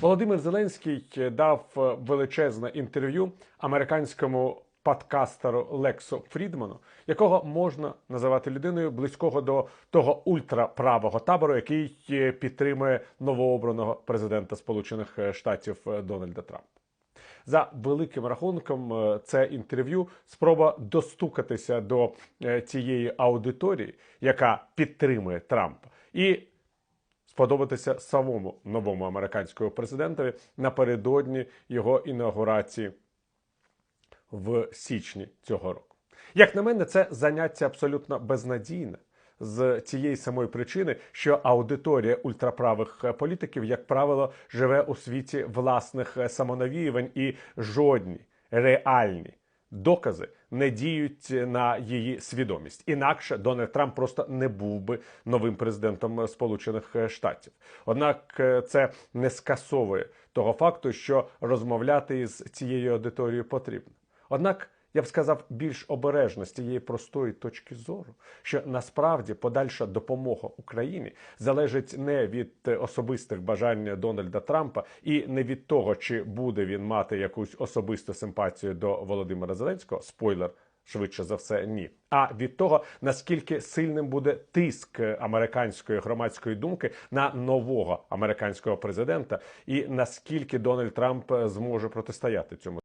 Володимир Зеленський дав величезне інтерв'ю американському подкастеру Лексу Фрідману, якого можна називати людиною близького до того ультраправого табору, який підтримує новообраного президента Сполучених Штатів Дональда Трампа. За великим рахунком, е, це інтерв'ю спроба достукатися до е, тієї аудиторії, яка підтримує Трампа, і сподобатися самому новому американському президентові напередодні його інаугурації в січні цього року. Як на мене, це заняття абсолютно безнадійне. З цієї самої причини, що аудиторія ультраправих політиків, як правило, живе у світі власних самонавіювань, і жодні реальні докази не діють на її свідомість. Інакше Дональд Трамп просто не був би новим президентом Сполучених Штатів. Однак е, це не скасовує того факту, що розмовляти із цією аудиторією потрібно. Однак я б сказав більш обережно з цієї простої точки зору, що насправді подальша допомога Україні залежить не від особистих бажань Дональда Трампа і не від того, чи буде він мати якусь особисту симпатію до Володимира Зеленського. Спойлер. Швидше за все, ні. А від того, наскільки сильним буде тиск американської громадської думки на нового американського президента, і наскільки Дональд Трамп зможе протистояти цьому.